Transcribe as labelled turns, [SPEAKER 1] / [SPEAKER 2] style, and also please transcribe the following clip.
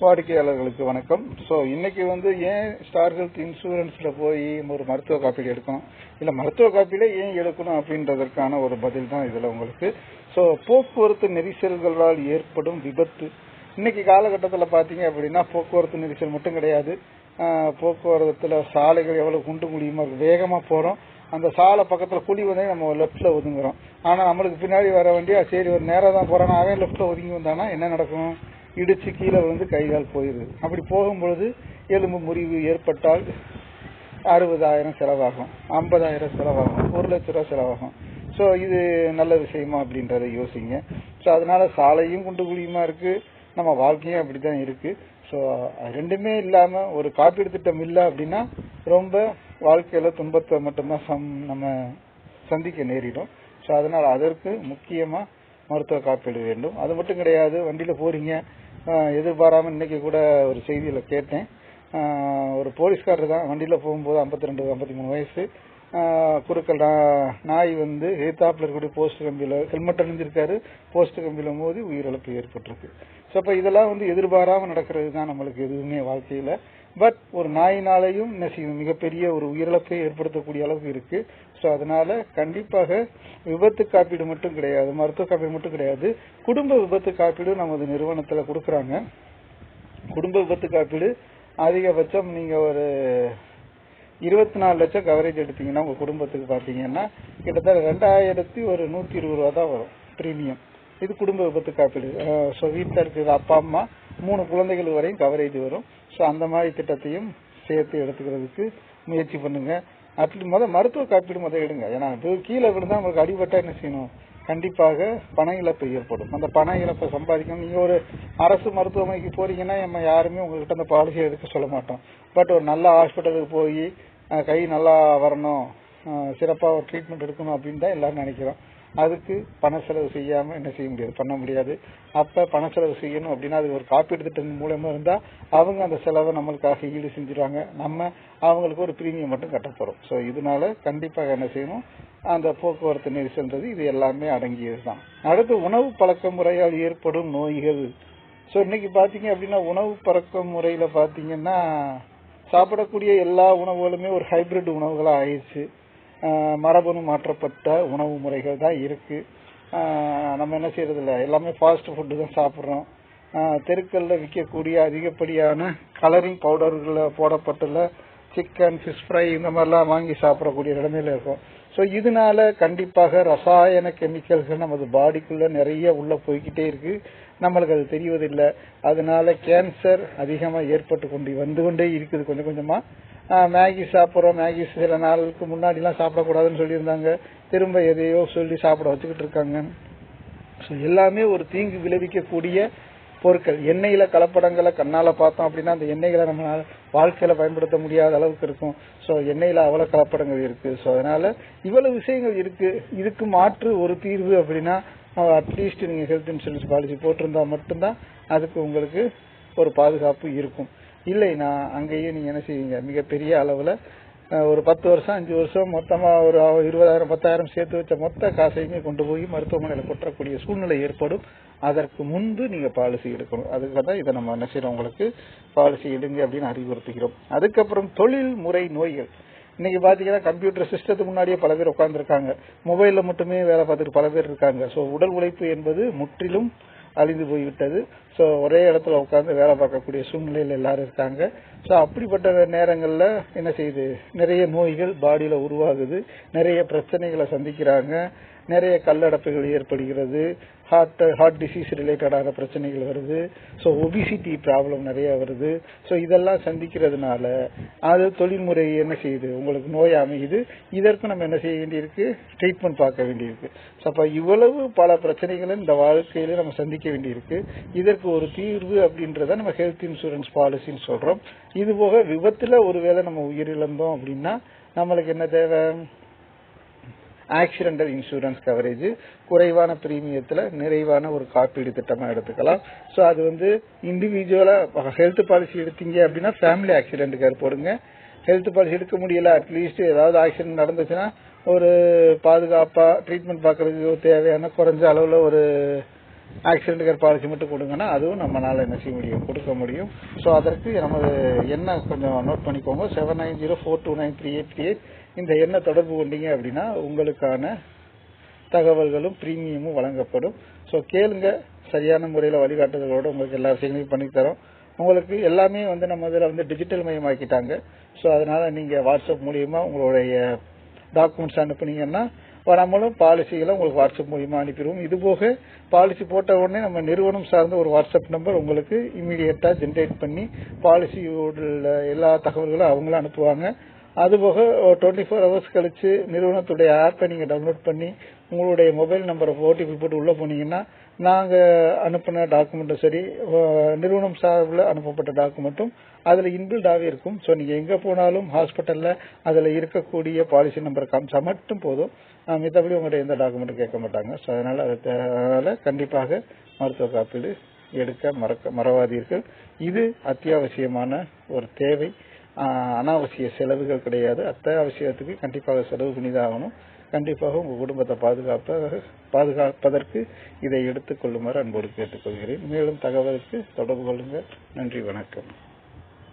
[SPEAKER 1] வாடிக்கையாளர்களுக்கு வணக்கம். ஸோ இன்னைக்கு வந்து ஏன் ஸ்டார் ஹெல்த் இன்சூரன்ஸ்ல போய் ஒரு மருத்துவ காப்பீடு எடுக்கணும்? இல்ல மருத்துவ காப்பீடே ஏன் எடுக்கணும் அப்படின்றதற்கான ஒரு பதில் தான் இதுல உங்களுக்கு. ஸோ போக்குவரத்து நெரிசல்களால் ஏற்படும் விபத்து. இன்னைக்கு காலகட்டத்தில் பார்த்தீங்க அப்படின்னா போக்குவரத்து நெரிசல் மட்டும் கிடையாது. போக்குவரத்தில் சாலைகள் எவ்வளோ குண்டு முடியுமோ வேகமாக போகிறோம் அந்த சாலை பக்கத்தில் குழி வந்து நம்ம லெஃப்ட்டில் ஒதுங்குறோம். ஆனால் நம்மளுக்கு பின்னாடி வர வண்டியா சரி ஒரு நேரம் தான் போறானா அவன் லெஃப்ட்டில் ஒதுங்கி வந்தானா என்ன நடக்கும்? இடிச்சு கீழே விழுந்து கை கால் போயிருது அப்படி போகும்பொழுது எலும்பு முறிவு ஏற்பட்டால் அறுபதாயிரம் செலவாகும் ஐம்பதாயிரம் செலவாகும் ஒரு லட்ச ரூபா செலவாகும். ஸோ இது நல்ல விஷயமா அப்படின்றத யோசிங்க. ஸோ அதனால சாலையும் குண்டு குழியுமா இருக்கு நம்ம வாழ்க்கையும் அப்படித்தான் இருக்கு. ஸோ ரெண்டுமே இல்லாம ஒரு காப்பீடு திட்டம் இல்லை அப்படின்னா ரொம்ப வாழ்க்கையில துன்பத்தை மட்டும்தான் சம் நம்ம சந்திக்க நேரிடும். ஸோ அதனால அதற்கு முக்கியமாக மருத்துவ காப்பீடு வேண்டும். அது மட்டும் கிடையாது வண்டியில் போறீங்க. எதிர்பாராமல் இன்னைக்கு கூட ஒரு செய்தியில் கேட்டேன். ஒரு போலீஸ்காரர் தான் வண்டியில் போகும்போது 52 ரெண்டு ஐம்பத்தி மூணு வயசு குறுக்கள் நா- நாய் வந்து எதிர்த்தாப்புல இருக்கக்கூடிய போஸ்ட் கம்பியில் ஹெல்மெட் அணிஞ்சிருக்காரு. போஸ்ட் கம்பியில் மோதி உயிரிழப்பு ஏற்பட்டிருக்கு. ஸோ அப்போ இதெல்லாம் வந்து எதிர்பாராமல் நடக்கிறது தான் நம்மளுக்கு எதுவுமே வாழ்க்கையில் பட் ஒரு நாயினாலையும் என்ன செய்யும் மிகப்பெரிய ஒரு உயிரிழப்பை ஏற்படுத்தக்கூடிய அளவுக்கு இருக்கு. ஸோ அதனால கண்டிப்பாக விபத்து காப்பீடு மட்டும் கிடையாது. மருத்துவ காப்பீடு மட்டும் கிடையாது. குடும்ப விபத்து காப்பீடு நமது நிறுவனத்தில் கொடுக்குறாங்க. குடும்ப விபத்து காப்பீடு அதிகபட்சம் நீங்க ஒரு இருபத்தி நாலு லட்சம் கவரேஜ் எடுத்தீங்கன்னா உங்க குடும்பத்துக்கு பாத்தீங்கன்னா கிட்டத்தட்ட ரெண்டாயிரத்தி ஒரு நூத்தி இருபது ரூபா தான் வரும் பிரீமியம் இது குடும்ப விபத்து காப்பீடு. ஸோ வீட்டில் இருக்கிற அப்பா அம்மா மூணு குழந்தைகள் வரையும் கவரேஜ் வரும். ஸோ அந்த மாதிரி திட்டத்தையும் சேர்த்து எடுத்துக்கிறதுக்கு முயற்சி பண்ணுங்க. அட்லீஸ்ட் முதல் மருத்துவ காப்பீடு முதல் எடுங்க. ஏன்னா இது கீழே விழுந்தா உங்களுக்கு அடிபட்டா என்ன செய்யணும்? கண்டிப்பாக பண இழப்பு ஏற்படும். அந்த பண இழப்பை சம்பாதிக்கணும். நீங்க ஒரு அரசு மருத்துவமனைக்கு போறீங்கன்னா நம்ம யாருமே உங்ககிட்ட அந்த பாலிசி எடுக்க சொல்ல மாட்டோம். பட் ஒரு நல்ல ஹாஸ்பிட்டலுக்கு போய் கை நல்லா வரணும் சிறப்பாக ஒரு ட்ரீட்மெண்ட் எடுக்கணும் அப்படின்னு தான் எல்லாரும் நினைக்கிறோம். அதுக்கு பண செலவு செய்யாமல் என்ன செய்ய முடியாது பண்ண முடியாது. அப்போ பண செலவு செய்யணும் அப்படின்னா அது ஒரு காப்பீடு திட்டம் மூலயமா இருந்தால் அவங்க அந்த செலவை நம்மளுக்காக ஈடு செஞ்சுருவாங்க. நம்ம அவங்களுக்கு ஒரு பிரீமியம் மட்டும் கட்ட ஸோ இதனால கண்டிப்பாக என்ன செய்யணும்? அந்த போக்குவரத்து நெரிசல்ன்றது இது எல்லாமே அடங்கியது தான் அடுத்து உணவு பழக்க முறையால் ஏற்படும் நோய்கள். ஸோ இன்னைக்கு பார்த்தீங்க அப்படின்னா உணவு பழக்க முறையில் பார்த்தீங்கன்னா சாப்பிடக்கூடிய எல்லா உணவுகளுமே ஒரு ஹைபிரிட் உணவுகளாக ஆயிடுச்சு. மரபணு மாற்றப்பட்ட உணவு முறைகள் தான் இருக்கு. நம்ம என்ன செய்யறதில்ல எல்லாமே ஃபாஸ்ட் ஃபுட்டு தான் சாப்பிட்றோம். தெருக்களில் விற்கக்கூடிய அதிகப்படியான கலரிங் பவுடர்களில் போடப்பட்டுள்ள சிக்கன் ஃபிஷ் ஃப்ரை இந்த மாதிரிலாம் வாங்கி சாப்பிடக்கூடிய நிலைமையில இருக்கும். ஸோ இதனால கண்டிப்பாக ரசாயன கெமிக்கல்கள் நமது பாடிக்குள்ள நிறைய உள்ள போய்கிட்டே இருக்கு. நம்மளுக்கு அது தெரிவதில்லை. அதனால கேன்சர் அதிகமாக ஏற்பட்டு கொண்டு வந்து கொண்டே இருக்குது. கொஞ்சம் கொஞ்சமா மேகி சாப்பிட்றோம் மேகி சில நாளுக்கு முன்னாடிலாம் சாப்பிடக்கூடாதுன்னு சொல்லியிருந்தாங்க. திரும்ப எதையோ சொல்லி சாப்பிட வச்சுக்கிட்டு இருக்காங்க. ஸோ எல்லாமே ஒரு தீங்கு விளைவிக்கக்கூடிய பொருட்கள். எண்ணெயில கலப்படங்களை கண்ணால பார்த்தோம் அப்படின்னா அந்த எண்ணெய்களை நம்ம வாழ்க்கையில பயன்படுத்த முடியாத அளவுக்கு இருக்கும். ஸோ எண்ணெயில அவ்வளவு கலப்படங்கள் இருக்கு. ஸோ அதனால இவ்வளவு விஷயங்கள் இருக்கு. இதுக்கு மாற்று ஒரு தீர்வு அப்படின்னா அட்லீஸ்ட் நீங்க ஹெல்த் இன்சூரன்ஸ் பாலிசி போட்டிருந்தா மட்டும்தான் அதுக்கு உங்களுக்கு ஒரு பாதுகாப்பு இருக்கும். இல்லைன்னா அங்கேயே நீங்க என்ன செய்வீங்க? மிகப்பெரிய அளவுல ஒரு பத்து வருஷம் அஞ்சு வருஷம் மொத்தமா ஒரு இருபதாயிரம் பத்தாயிரம் சேர்த்து வச்ச மொத்த காசையுமே கொண்டு போய் மருத்துவமனையில கொட்டக்கூடிய சூழ்நிலை ஏற்படும். அதற்கு முன்பு நீங்க பாலிசி எடுக்கணும். அதுக்காக தான் இதை நம்ம என்ன செய்யறோம் உங்களுக்கு பாலிசி எடுங்க அப்படின்னு அறிவுறுத்துகிறோம். அதுக்கப்புறம் தொழில் முறை நோய்கள். இன்னைக்கு பாத்தீங்கன்னா கம்ப்யூட்டர் சிஸ்டத்துக்கு முன்னாடியே பல பேர் உட்காந்துருக்காங்க மொபைல்ல மட்டுமே வேலை பார்த்துட்டு பல பேர் இருக்காங்க. ஸோ உடல் உழைப்பு என்பது முற்றிலும் அழிந்து போய்விட்டது. ஸோ ஒரே இடத்துல உட்காந்து வேலை பார்க்கக்கூடிய சூழ்நிலையில் எல்லாரும் இருக்காங்க. ஸோ அப்படிப்பட்ட நேரங்களில் என்ன செய்யுது? நிறைய நோய்கள் பாடியில் உருவாகுது. நிறைய பிரச்சனைகளை சந்திக்கிறாங்க. நிறைய கல்லடப்புகள் ஏற்படுகிறது. ஹார்ட் ஹார்ட் டிசீஸ் ரிலேட்டடான பிரச்சனைகள் வருது. ஸோ ஒபிசிட்டி ப்ராப்ளம் நிறைய வருது. ஸோ இதெல்லாம் சந்திக்கிறதுனால அது தொழில்முறை என்ன செய்யுது? உங்களுக்கு நோய் அமையுது. இதற்கு நம்ம என்ன செய்ய வேண்டியிருக்கு? ட்ரீட்மெண்ட் பார்க்க வேண்டியிருக்கு. ஸோ அப்போ இவ்வளவு பல பிரச்சனைகளை இந்த வாழ்க்கையில நம்ம சந்திக்க வேண்டியிருக்கு. இதற்கு ஒரு தீர்வு அப்படின்றத நம்ம ஹெல்த் இன்சூரன்ஸ் பாலிசின்னு சொல்றோம். இது போக விபத்துல ஒருவேளை நம்ம உயிரிழந்தோம் அப்படின்னா நம்மளுக்கு என்ன தேவை? ஆக்சிடென்டல் இன்சூரன்ஸ் கவரேஜ் குறைவான பிரீமியத்தில் நிறைவான ஒரு காப்பீடு திட்டமாக எடுத்துக்கலாம். ஸோ அது வந்து இண்டிவிஜுவலாக ஹெல்த் பாலிசி எடுத்தீங்க அப்படின்னா ஃபேமிலி ஆக்சிடென்ட்டுக்கு போடுங்க. ஹெல்த் பாலிசி எடுக்க முடியல அட்லீஸ்ட் ஏதாவது ஆக்சிடென்ட் நடந்துச்சுன்னா ஒரு பாதுகாப்பாக ட்ரீட்மெண்ட் பார்க்கறதுக்கு தேவையான குறைஞ்ச அளவில் ஒரு ஆக்சிடென்ட் கற்பாலிசி மட்டும் கொடுங்கன்னா அதுவும் நம்மளால என்ன செய்ய முடியும்? கொடுக்க முடியும். ஸோ அதற்கு நமது என்ன கொஞ்சம் நோட் பண்ணிக்கோங்க. Seven nine zero four two nine three eight three eight இந்த எண்ணை தொடர்பு கொண்டீங்க அப்படின்னா உங்களுக்கான தகவல்களும் பிரீமியமும் வழங்கப்படும். ஸோ கேளுங்க. சரியான முறையில் வழிகாட்டுதலோட உங்களுக்கு எல்லா விஷயங்களையும் பண்ணி தரோம். உங்களுக்கு எல்லாமே வந்து நம்ம இதில் வந்து டிஜிட்டல் மயமாக்கிட்டாங்க. ஸோ அதனால நீங்கள் வாட்ஸ்அப் மூலியமா உங்களுடைய டாக்குமெண்ட்ஸ் அனுப்புனீங்கன்னா நம்மளும் பாலிசிகளை உங்களுக்கு வாட்ஸ்அப் மூலியமா அனுப்பிடுவோம். இது போக பாலிசி போட்ட உடனே நம்ம நிறுவனம் சார்ந்த ஒரு வாட்ஸ்அப் நம்பர் உங்களுக்கு இமீடியட்டா ஜென்ரேட் பண்ணி பாலிசியோட எல்லா தகவல்களும் அவங்களும் அனுப்புவாங்க. அதுபோக டுவெண்ட்டி ஃபோர் ஹவர்ஸ் கழிச்சு நிறுவனத்துடைய ஆப்பை நீங்க டவுன்லோட் பண்ணி உங்களுடைய மொபைல் நம்பரை ஓடிபி போட்டு உள்ள போனீங்கன்னா நாங்க அனுப்பின டாக்குமெண்ட்டும் சரி நிறுவனம் சார்பில் அனுப்பப்பட்ட டாக்குமெண்ட்டும் அதுல இன்பில்டாவே இருக்கும். ஸோ நீங்க எங்க போனாலும் ஹாஸ்பிட்டல்ல அதுல இருக்கக்கூடிய பாலிசி நம்பர் காமிச்சா மட்டும் போதும். மித்தபடி உங்கள்ட்ட எந்த டாக்குமெண்ட்டும் கேட்க மாட்டாங்க. ஸோ அதனால் அது தே- கண்டிப்பாக மருத்துவ காப்பீடு எடுக்க மறக்க மறவாதீர்கள். இது அத்தியாவசியமான ஒரு தேவை. அனாவசிய செலவுகள் கிடையாது. அத்தியாவசியத்துக்கு கண்டிப்பாக செலவு பண்ணிதான் ஆகணும் கண்டிப்பாக உங்கள் குடும்பத்தை பாதுகாப்பாக பாதுகாப்பதற்கு இதை எடுத்துக் கொள்ளுமாறு அன்போடு கேட்டுக்கொள்கிறேன். மேலும் தகவலுக்கு தொடர்பு கொள்ளுங்கள். நன்றி வணக்கம்.